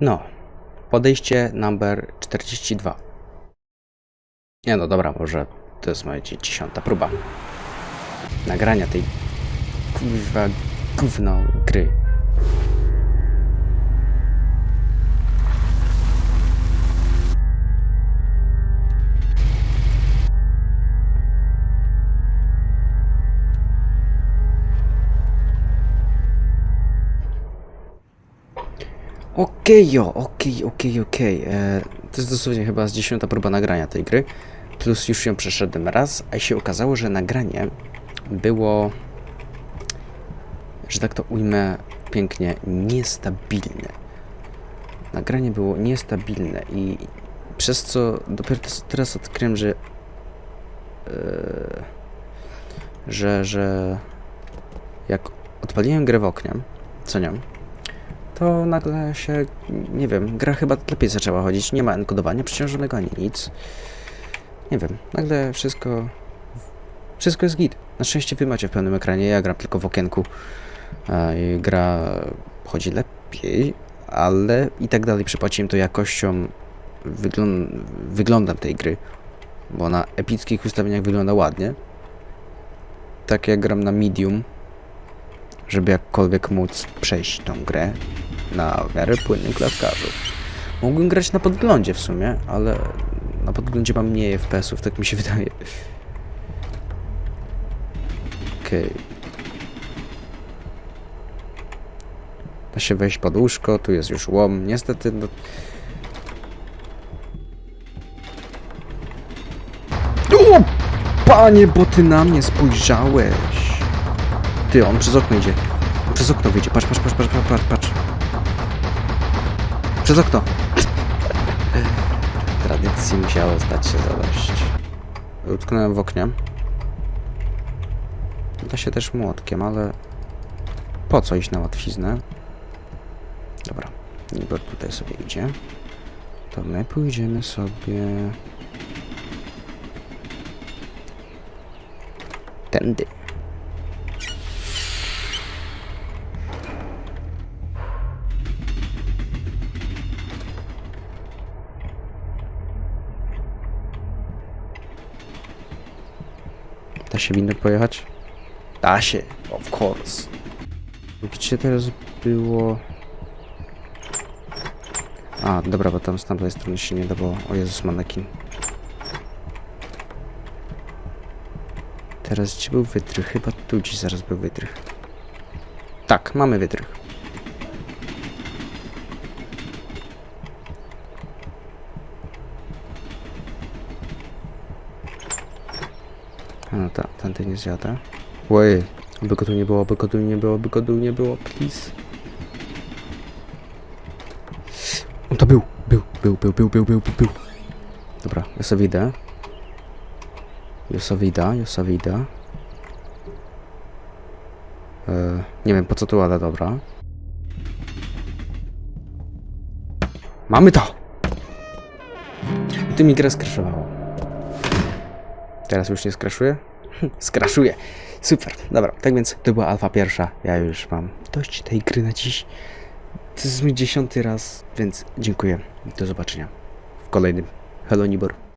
No, podejście number 42. Nie no, dobra, może to jest moja dzie- dziesiąta próba nagrania tej kurwa gówno gry. Okej, okej, okej, okej. To jest dosłownie chyba z dziesiąta próba nagrania tej gry. Plus już ją przeszedłem raz, a się okazało, że nagranie było, że tak to ujmę pięknie, niestabilne. Nagranie było niestabilne i przez co dopiero teraz odkryłem, że e, że, że jak odpaliłem grę w oknie, co nią, to nagle się, nie wiem, gra chyba lepiej zaczęła chodzić, nie ma enkodowania przeciążonego ani nic. Nie wiem, nagle wszystko, wszystko jest git. Na szczęście wy macie w pełnym ekranie, ja gram tylko w okienku i gra chodzi lepiej, ale i tak dalej przypłaciłem to jakością wygląd wyglądem tej gry, bo na epickich ustawieniach wygląda ładnie. Tak jak gram na medium, żeby jakkolwiek móc przejść tą grę na miarę płynnym klatkarzu. Mógłbym grać na podglądzie w sumie, ale na podglądzie mam mniej FPS-ów, tak mi się wydaje. Okej. Da się wejść pod łóżko, tu jest już łom. Niestety, no... O! Panie, bo ty na mnie spojrzałeś. Ty, on przez okno idzie. Przez okno wyjdzie. Patrz, patrz, patrz, patrz, patrz, patrz. Przez okno. Tradycji musiało stać się zadość. Utknąłem w oknie. Da się też młotkiem, ale po co iść na łatwiznę? Dobra, Nibor tutaj sobie idzie. To my pójdziemy sobie... Tędy. Da się windą pojechać? Da się, of course. Gdzie teraz było... A, dobra, bo tam z tamtej strony się nie da, bo... O Jezus, manekin. Teraz gdzie był wytrych? Chyba tu gdzieś zaraz był wytrych. Tak, mamy wytrych. No ta, tamtej nie zjada. Łej, oby go tu nie było, oby go tu nie było, oby go tu nie było, please. On to był, był, był, był, był, był, był, był. Dobra, ja sobie idę. Josowida, Josowida. Yy, nie wiem po co tu ale dobra. Mamy to! Ty mi grę skraszowało. Teraz już nie skraszuje? Skraszuje. Super. Dobra, tak więc to była alfa pierwsza. Ja już mam dość tej gry na dziś. To jest mój dziesiąty raz, więc dziękuję. Do zobaczenia w kolejnym Hello Nibor.